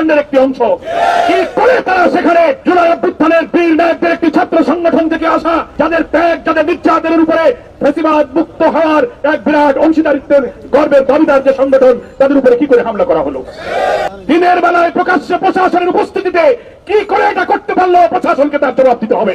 এই একটি অংশ। কি করে তারা সেখানে জুলাই অভ্যুত্থানের বীর নায়কদের একটি ছাত্র সংগঠন থেকে আসা, যাদের ত্যাগ, যাদের নির্যাতনের উপরে ফেসিবাদ মুক্ত হওয়ার এক বিরাট অংশীদারিত্বের গর্বের দাবিদার যে সংগঠন, তাদের উপরে কি করে হামলা করা হলো? দিনের বেলায় প্রকাশ্যে প্রশাসনের উপস্থিতিতে কি করে এটা করতে পারল, প্রশাসনকে তার জবাব দিতে হবে।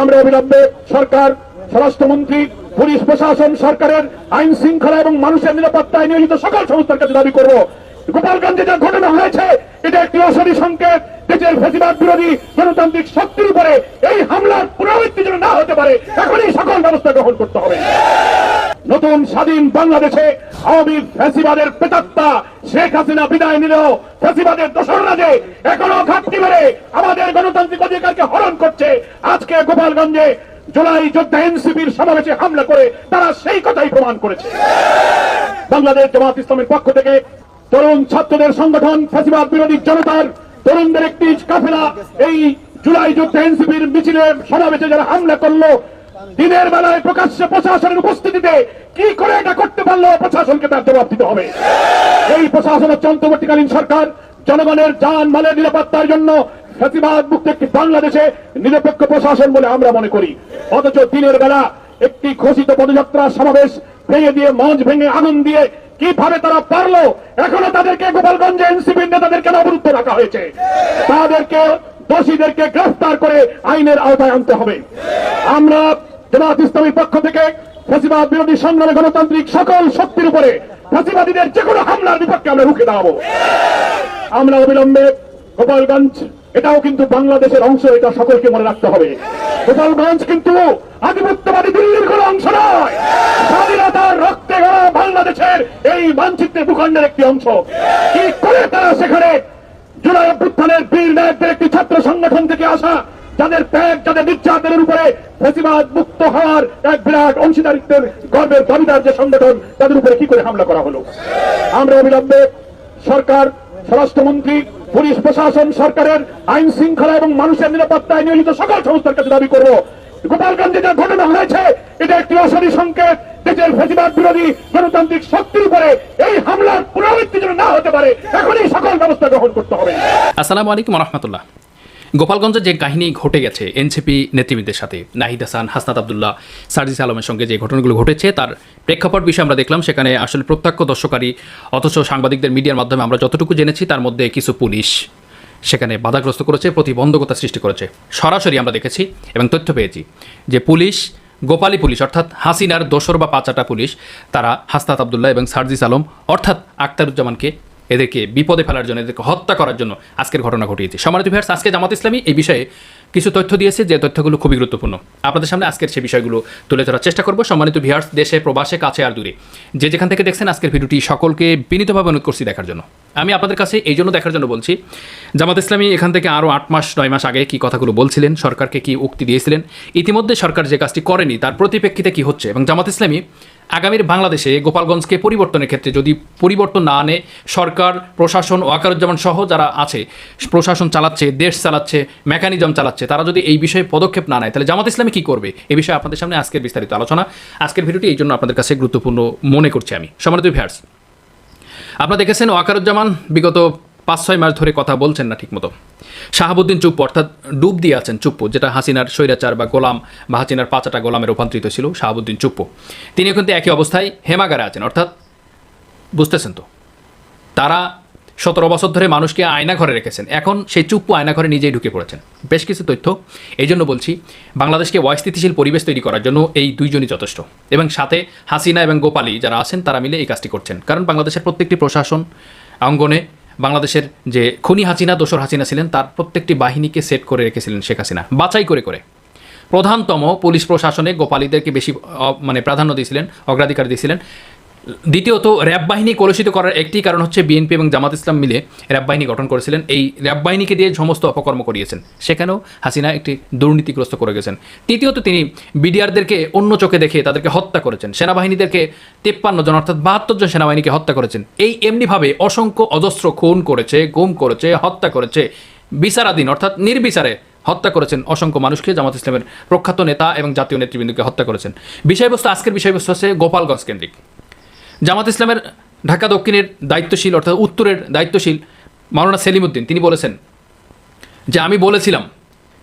আমরা অবিলম্বে সরকার, স্বরাষ্ট্রমন্ত্রী, পুলিশ প্রশাসন, সরকারের আইন শৃঙ্খলা এবং মানুষের নিরাপত্তায় নিয়োজিত সকল সংস্থার কাছে দাবি করব। গোপালগঞ্জে যে ঘটনা হয়েছে, এটা একটি অসরি সংকেত। দেশের ফেসিবাদ বিরোধী গণতান্ত্রিক শক্তির উপরে এই হামলার পুনরাবৃত্তি যেন না হতে পারে এখনই সকল ব্যবস্থা গ্রহণ করতে হবে। নতুন স্বাধীন বাংলাদেশে আওয়ামী ফ্যাসিবাদের পেতাত্তা শেখ হাসিনা বিদায় নিলেও ফ্যাসিবাদের দোসররা যে এখনও ঘাটতি মেরে আমাদের গণতান্ত্রিক অধিকারকে হরণ করছে, আজকে গোপালগঞ্জে জুলাই যোদ্ধা এনসিপির সমাবেশে হামলা করে তারা সেই কথাই প্রমাণ করেছে। বাংলাদেশ জামাত ইসলামের পক্ষ থেকে তরুণ ছাত্রদের সংগঠন ফ্যাসিবাদ বিরোধী জনতার তরুণদের একটি কাফেলা। এই জুলাই যুদ্ধে এনসিপির মিছিলে সমাবেশে যারা হামলা করল, দিনের বেলায় প্রকাশ্যে প্রশাসনের উপস্থিতিতে কি করে এটা করতে পারল, প্রশাসনকে তার জবাব দিতে হবে। এই প্রশাসন হচ্ছে অন্তর্বর্তীকালীন সরকার, জনগণের যান মালের নিরাপত্তার জন্য ফ্যাসিবাদ মুক্ত একটি বাংলাদেশে নিরপেক্ষ প্রশাসন বলে আমরা মনে করি। অথচ দিনের বেলা একটি ঘোষিত পদযাত্রা সমাবেশ ভেঙে দিয়ে, মঞ্চ ভেঙে আগুন দিয়ে কীভাবে তারা পারল? এখনও তাদেরকে গোপালগঞ্জে এনসিপির নেতাদের কেন অবরুদ্ধ রাখা হয়েছে। তাদেরকে দোষীদেরকে গ্রেফতার করে আইনের আওতায় আনতে হবে। আমরা জামাত ইসলামীর পক্ষ থেকে ফেসিবাদ বিরোধী সংগ্রামে গণতান্ত্রিক সকল শক্তির উপরে ফেসিবাদীদের যে কোনো হামলার বিপক্ষে আমরা রুখে দাঁড়াবো। আমরা অবিলম্বে গোপালগঞ্জ, এটাও কিন্তু বাংলাদেশের অংশ, এটা সকলকে মনে রাখতে হবে। গোপালগঞ্জ কিন্তু আধিপত্যবাদী দিল্লির কোনো অংশ নয়। স্বাধীনতার রক্তে গড়া বাংলাদেশের এই মানচিত্রের ভূখণ্ডের একটি অংশ। কি করে তারা সেখানে জুলাই অভ্যুত্থানের বীর নায়কদের একটি ছাত্র সংগঠন থেকে আসা, যাদের ত্যাগ, যাদের নির্যাতনের উপরে ফেসিবাদ মুক্ত হওয়ার এক বিরাট অংশীদারিত্বের গর্বের দাবিদার যে সংগঠন, তাদের উপরে কি করে হামলা করা হলো? আমরা অবিলম্বে সরকার, স্বরাষ্ট্রমন্ত্রী পুলিশ, প্রশাসন, সরকারের আইন শৃঙ্খলা এবং মানুষের নিরাপত্তায় নিয়োজিত সকল সংস্থার কাছে দাবি করব গোপালগঞ্জে যা ঘটনা হয়েছে, এটা একটি অসরি সংকেত। দেশের ফেসিবাদ বিরোধী গণতান্ত্রিক শক্তির উপরে এই হামলার পুনরাবৃত্তি যেন না হতে পারে এখনই সকল ব্যবস্থা গ্রহণ করতে হবে। আসসালামু আলাইকুম রহমতুল্লাহ। গোপালগঞ্জে যে কাহিনী ঘটে গেছে, এনসিপি নেতৃবৃন্দের সাথে, নাহিদ হাসান, হাসনাত আবদুল্লাহ, সার্জিস আলমের সঙ্গে যে ঘটনাগুলো ঘটেছে, তার প্রেক্ষাপট বিষয়ে আমরা দেখলাম, সেখানে আসলে প্রত্যক্ষ দর্শকারী, অথচ সাংবাদিকদের মিডিয়ার মাধ্যমে আমরা যতটুকু জেনেছি, তার মধ্যে কিছু পুলিশ সেখানে বাধাগ্রস্ত করেছে, প্রতিবন্ধকতা সৃষ্টি করেছে। সরাসরি আমরা দেখেছি এবং তথ্য পেয়েছি যে পুলিশ, গোপালী পুলিশ, অর্থাৎ হাসিনার দোসর বা পাচাটা পুলিশ, তারা হাসনাত আবদুল্লাহ এবং সার্জিস আলম, অর্থাৎ আক্তারুজ্জামানকে এদেরকে বিপদে ফেলার জন্য, এদেরকে হত্যা করার জন্য আজকের ঘটনা ঘটিয়েছে। সম্মানিত ভিউয়ার্স আজকে জামাত ইসলামী এই বিষয়ে কিছু তথ্য দিয়েছে, যে তথ্যগুলো খুবই গুরুত্বপূর্ণ। আপনাদের সামনে আজকের সেই বিষয়গুলো তুলে ধরার চেষ্টা করব। সম্মানিত ভিউয়ার্স দেশে, প্রবাসে, কাছে আর দূরে। যে যেখান থেকে দেখছেন আজকের ভিডিওটি সকলকে বিনীতভাবে অনুরোধ করছি দেখার জন্য। আমি আপনাদের কাছে এই জন্য দেখার জন্য বলছি, জামাত ইসলামী এখান থেকে আরও আট মাস, নয় মাস আগে কি কথাগুলো বলছিলেন, সরকারকে কি উক্তি দিয়েছিলেন, ইতিমধ্যে সরকার যে কাজটি করেনি, তার প্রতিপ্রেক্ষিতে কি হচ্ছে? এবং জামাত ইসলামী আগামীর বাংলাদেশে গোপালগঞ্জকে পরিবর্তনের ক্ষেত্রে যদি পরিবর্তন না আনে, সরকার, প্রশাসন ওয়াকারুজ্জামান সহ যারা আছে, প্রশাসন চালাচ্ছে, দেশ চালাচ্ছে, মেকানিজম চালাচ্ছে, তারা যদি এই বিষয়ে পদক্ষেপ না নেয়, তাহলে জামাত ইসলামী কী করবে? এই বিষয়ে আপনাদের সামনে আজকের বিস্তারিত আলোচনা। আজকের ভিডিওটি এই জন্য আপনাদের কাছে গুরুত্বপূর্ণ মনে করছি আমি। সম্মানিত ভিউয়ার্স, আপনারা দেখেছেন ওয়াকারুজ্জামান বিগত পাঁচ ছয় মাস ধরে কথা বলছেন না ঠিকমতো। শাহাবুদ্দিন চুপ্পু অর্থাৎ ডুব দিয়ে আছেন চুপ্পু, যেটা হাসিনার স্বৈরাচার বা গোলাম বা হাসিনার পাচাটা গোলামে রূপান্তরিত ছিল, শাহাবুদ্দিন চুপ্পু। তিনি কিন্তু একই অবস্থায় হেমাগারে আছেন, অর্থাৎ বুঝতেছেন তো। তারা সতেরো বছর ধরে মানুষকে আয়না ঘরে রেখেছেন। এখন সেই চুপ্পু আয়না ঘরে নিজেই ঢুকে পড়েছেন। বেশ কিছু তথ্য। এই জন্য বলছি, বাংলাদেশকে অস্থিতিশীল পরিবেশ তৈরি করার জন্য এই দুইজনই যথেষ্ট। এবং সাথে হাসিনা এবং গোপালী যারা আছেন, তারা মিলে এই কাজটি করছেন। কারণ বাংলাদেশের প্রত্যেকটি প্রশাসন, অঙ্গনে বাংলাদেশের যে খনি হাসিনা, দোসর হাসিনা ছিলেন, তার প্রত্যেকটি বাহিনীকে সেট করে রেখেছিলেন শেখ হাসিনা। বাছাই করে করে। প্রধানতম পুলিশ প্রশাসনে গোপালীদেরকে বেশি মানে প্রাধান্য দিয়েছিলেন, অগ্রাধিকার দিয়েছিলেন। দ্বিতীয়ত, র্যাব বাহিনী কলুষিত করার একটি কারণ হচ্ছে বিএনপি এবং জামাত ইসলাম মিলে র্যাব বাহিনী গঠন করেছিলেন। এই র্যাব বাহিনীকে দিয়ে সমস্ত অপকর্ম করিয়েছেন। সেখানেও হাসিনা একটি দুর্নীতিগ্রস্ত করে গেছেন। তৃতীয়ত, তিনি বিডিআরদেরকে অন্য চোখে দেখে তাদেরকে হত্যা করেছেন। সেনাবাহিনীদেরকে তেপ্পান্ন জন, অর্থাৎ বাহাত্তর জন সেনাবাহিনীকে হত্যা করেছেন। এই এমনিভাবে অসংখ্য অজস্র খুন করেছে, গুম করেছে, হত্যা করেছে, বিচারাধীন, অর্থাৎ নির্বিচারে হত্যা করেছেন অসংখ্য মানুষকে, জামাত ইসলামের প্রখ্যাত নেতা এবং জাতীয় নেতৃবৃন্দকে হত্যা করেছেন। বিষয়বস্তু, আজকের বিষয়বস্তু হচ্ছে গোপালগঞ্জ কেন্দ্রিক। জামাত ইসলামের ঢাকা দক্ষিণের দায়িত্বশীল, অর্থাৎ উত্তরের দায়িত্বশীল মাওলানা সেলিমউদ্দিন তিনি বলেছেন যে আমি বলেছিলাম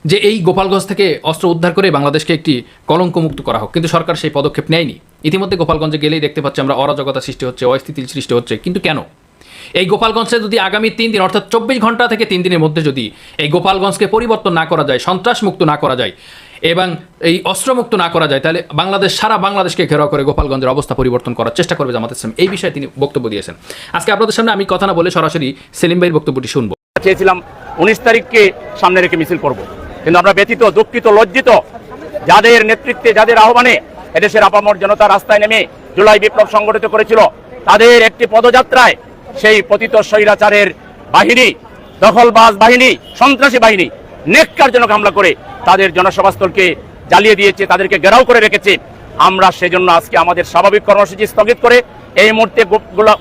যে এই গোপালগঞ্জ থেকে অস্ত্র উদ্ধার করে বাংলাদেশকে একটি কলঙ্কমুক্ত করা হোক। কিন্তু সরকার সেই পদক্ষেপ নেয়নি। ইতিমধ্যে গোপালগঞ্জে গেলেই দেখতে পাচ্ছি আমরা অরাজকতা সৃষ্টি হচ্ছে অস্থিতির সৃষ্টি হচ্ছে। কিন্তু কেন? এই গোপালগঞ্জে যদি আগামী তিন দিন, অর্থাৎ চব্বিশ ঘণ্টা থেকে তিন দিনের মধ্যে যদি এই গোপালগঞ্জকে পরিবর্তন না করা যায়, সন্ত্রাসমুক্ত না করা যায় এবং এই অস্ত্রমুক্ত না করা যায়, তাহলে বাংলাদেশ, সারা বাংলাদেশকে ঘেরাও করে গোপালগঞ্জের অবস্থা পরিবর্তন করার চেষ্টা করবে জামাত ইসলাম। এই বিষয়ে তিনি বক্তব্য দিয়েছেন। আজকে আপনাদের সামনে আমি কথা না বলে সরাসরি সেলিম ভাইয়ের বক্তব্যটি শুনব। চেয়েছিলাম উনিশ তারিখকে সামনে রেখে মিছিল করব। কিন্তু আমরা ব্যথিত, দুঃখিত, লজ্জিত, যাদের নেতৃত্বে, যাদের আহ্বানে এদেশের আপামর জনতা রাস্তায় নেমে জুলাই বিপ্লব সংগঠিত করেছিল, তাদের একটি পদযাত্রায় সেই পতিত স্বৈরাচারের বাহিনী, দখলবাজ বাহিনী, সন্ত্রাসী বাহিনী নেককারজনক হামলা করে তাদের জনসভাস্থলকে জ্বালিয়ে দিয়েছে, তাদেরকে ঘেরাও করে রেখেছে। আমরা সেজন্য আজকে আমাদের স্বাভাবিক কর্মসূচি স্থগিত করে এই মুহূর্তে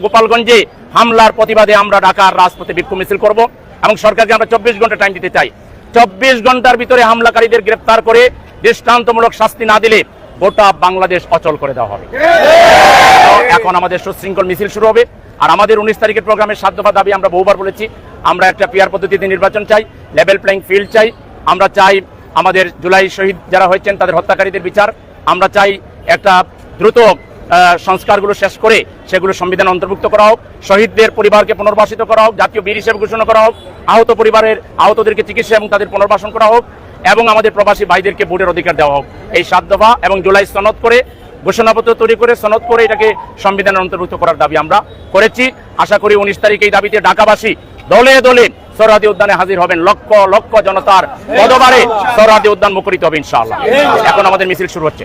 গোপালগঞ্জে হামলার প্রতিবাদে আমরা ঢাকার রাজপথে বিক্ষোভ মিছিল করব এবং সরকারকে আমরা চব্বিশ ঘণ্টা টাইম দিতে চাই। চব্বিশ ঘণ্টার ভিতরে হামলাকারীদের গ্রেপ্তার করে দৃষ্টান্তমূলক শাস্তি না দিলে গোটা বাংলাদেশ অচল করে দেওয়া হবে। এখন আমাদের সুশৃঙ্খল মিছিল শুরু হবে আর আমাদের উনিশ তারিখের প্রোগ্রামের সাত দাবি আমরা বহুবার বলেছি। আমরা একটা পিয়ার পদ্ধতিতে নির্বাচন চাই লেভেল প্লেইং ফিল্ড চাই। আমরা চাই আমাদের জুলাই শহীদ যারা হয়েছেন, তাদের হত্যাকারীদের বিচার। আমরা চাই একটা দ্রুত সংস্কারগুলো শেষ করে সেগুলো সংবিধান অন্তর্ভুক্ত করা হোক, শহীদদের পরিবারকে পুনর্বাসিত করা হোক, জাতীয় বীর হিসেবে ঘোষণা করা হোক, আহত পরিবারের, আহতদেরকে চিকিৎসা এবং তাদের পুনর্বাসন করা হোক, এবং আমাদের প্রবাসী ভাইদেরকে ভোটের অধিকার দেওয়া হোক। এই সাত দফা এবং জুলাই সনদ করে, ঘোষণাপত্র তৈরি করে, সনদ করে এটাকে সংবিধানের অন্তর্ভুক্ত করার দাবি আমরা করেছি। আশা করি উনিশ তারিখ এই দাবিতে ঢাকাবাসী দলে দলে সরহাদি উদ্যানে হাজির হবেন লক্ষ লক্ষ জনতার পদবারে সরহাদি উদ্যান মুখরিত হবে ইনশাআল্লাহ। এখন আমাদের মিছিল শুরু হচ্ছে।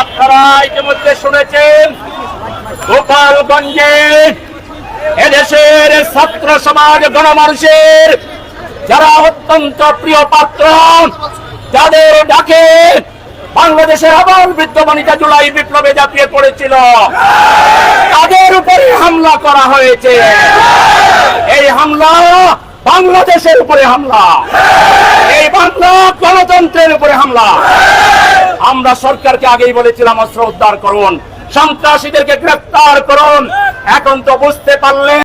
আপনারা ইতিমধ্যে শুনেছেন, গোপালগঞ্জে এদেশের ছাত্র সমাজ গণমানুষের যারা অত্যন্ত প্রিয় পাত্র, যাদের ডাকে বাংলাদেশের আবার জুলাই বিপ্লবে ঝাঁপিয়ে পড়েছিল, তাদের উপরে হামলা করা হয়েছে। এই হামলা বাংলাদেশের উপরে হামলা। এই বাংলা গণতন্ত্রের উপরে হামলা। আমরা সরকারকে আগেই বলেছিলাম, অস্ত্র উদ্ধার করুন। সন্ত্রাসীদেরকে গ্রেফতার করুন। এখন তো বুঝতে পারলেন